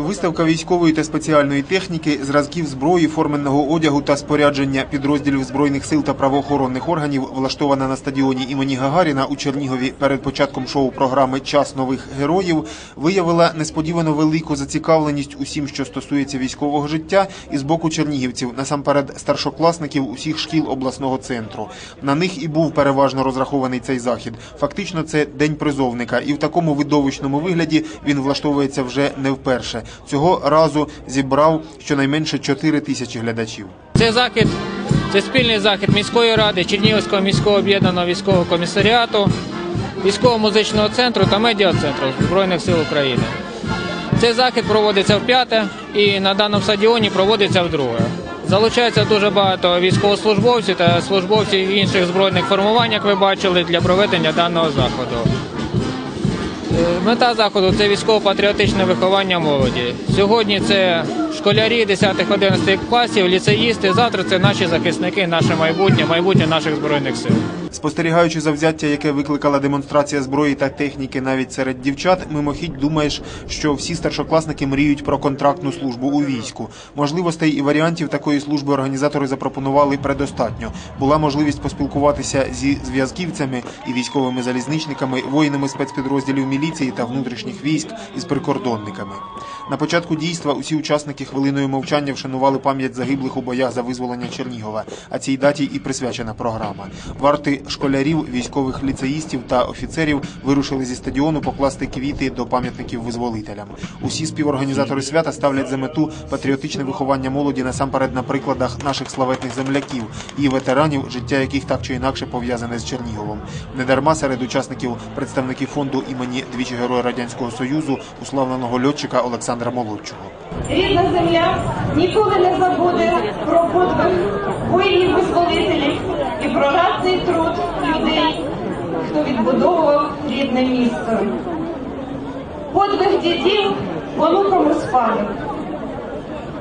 Виставка військової та спеціальної техніки, зразків зброї, форменного одягу та спорядження підрозділів збройних сил та правоохоронних органів, влаштована на стадіоні імені Гагаріна у Чернігові перед початком шоу-програми Час нових героїв, виявила несподівано велику зацікавленість усім, що стосується військового життя, і з боку чернігівців, насамперед старшокласників усіх шкіл обласного центру. На них і був переважно розрахований цей захід. Фактично, це день призовника, і в такому видовищному вигляді він влаштовується вже не вперше. Цього разу зібрав щонайменше 4 тисячі глядачів. Цей захід це спільний захід міської ради, Чернігівського міського об'єднаного військового комісаріату, військово-музичного центру та медіа-центру Збройних сил України. Цей захід проводиться вп'яте і на даному стадіоні проводиться вдруге. Залучається дуже багато військовослужбовців та службовців інших збройних формувань, як ви бачили, для проведення даного заходу. Е, Мета заходу це військово-патріотичне виховання молоді. Сьогодні це школярі 10-11 класів, ліцеїсти. Завтра це наші захисники, наше майбутнє, майбутнє наших збройних сил. Спостерігаючи завзяття, яке викликала демонстрація зброї та техніки навіть серед дівчат, мимохідь думаєш, що всі старшокласники мріють про контрактну службу у війську. Можливостей і варіантів такої служби організатори запропонували предостатньо. Була можливість поспілкуватися зі зв'язківцями і військовими залізничниками, воїнами спецпідрозділів міліції та внутрішніх військ із прикордонниками. На початку дійства усі учасники хвилиною мовчання вшанували пам'ять загиблих у боях за визволення Чернігова. А цій даті і присвячена програма. Варти школярів, військових ліцеїстів та офіцерів вирушили зі стадіону покласти квіти до пам'ятників визволителям. Усі співорганізатори свята ставлять за мету патріотичне виховання молоді насамперед на прикладах наших славетних земляків і ветеранів, життя яких так чи інакше пов'язане з Черніговом. Недарма серед учасників представники фонду імені двічі Героя Радянського Союзу, уславленого льотчика Олександра Молодчого. Рідна земля ніколи не забуде про подвиг воїнів-визволителів і про ратний труд людей, хто відбудовував рідне місто. Подвиг дідів онукам у.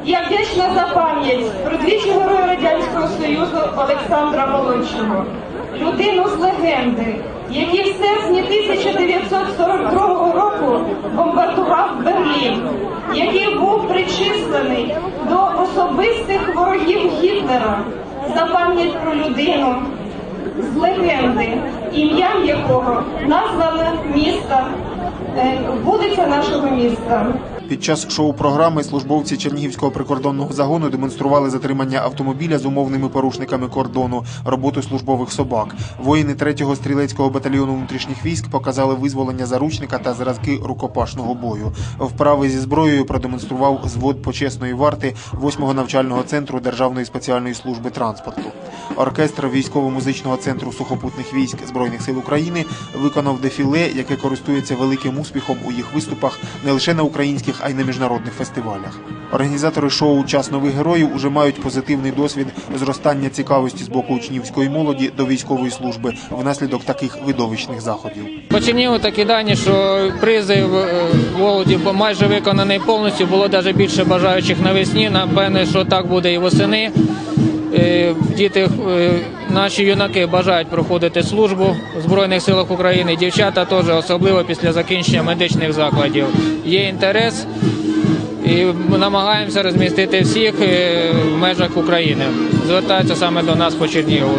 Я вдячна за пам'ять про двічі героя Радянського Союзу Олександра Молодшого, людину з легенди, який в серпні 1942 року бомбардував Берлін, який був причислений до особистих ворогів Гітлера за пам'ять про людину з легенди, ім'ям якого назване місто, е, вулиця нашого міста. Під час шоу-програми службовці Чернігівського прикордонного загону демонстрували затримання автомобіля з умовними порушниками кордону, роботу службових собак. Воїни 3-го стрілецького батальйону внутрішніх військ показали визволення заручника та зразки рукопашного бою. Вправи зі зброєю продемонстрував звод почесної варти 8-го навчального центру Державної спеціальної служби транспорту. Оркестр військово-музичного центру сухопутних військ Збройних сил України виконав дефіле, яке користується великим успіхом у їх виступах не лише на українських, а й на міжнародних фестивалях. Організатори шоу Час нових героїв уже мають позитивний досвід зростання цікавості з боку учнівської молоді до військової служби внаслідок таких видовищних заходів. По Чернігову такі дані, що призив е, молоді майже виконаний повністю, було навіть більше бажаючих навесні. Напевне, що так буде і восени. Е, Діти, е, наші юнаки бажають проходити службу в Збройних силах України. Дівчата теж, особливо після закінчення медичних закладів. Є інтерес і намагаємося розмістити всіх е, в межах України. Звертаються саме до нас по Чернігову.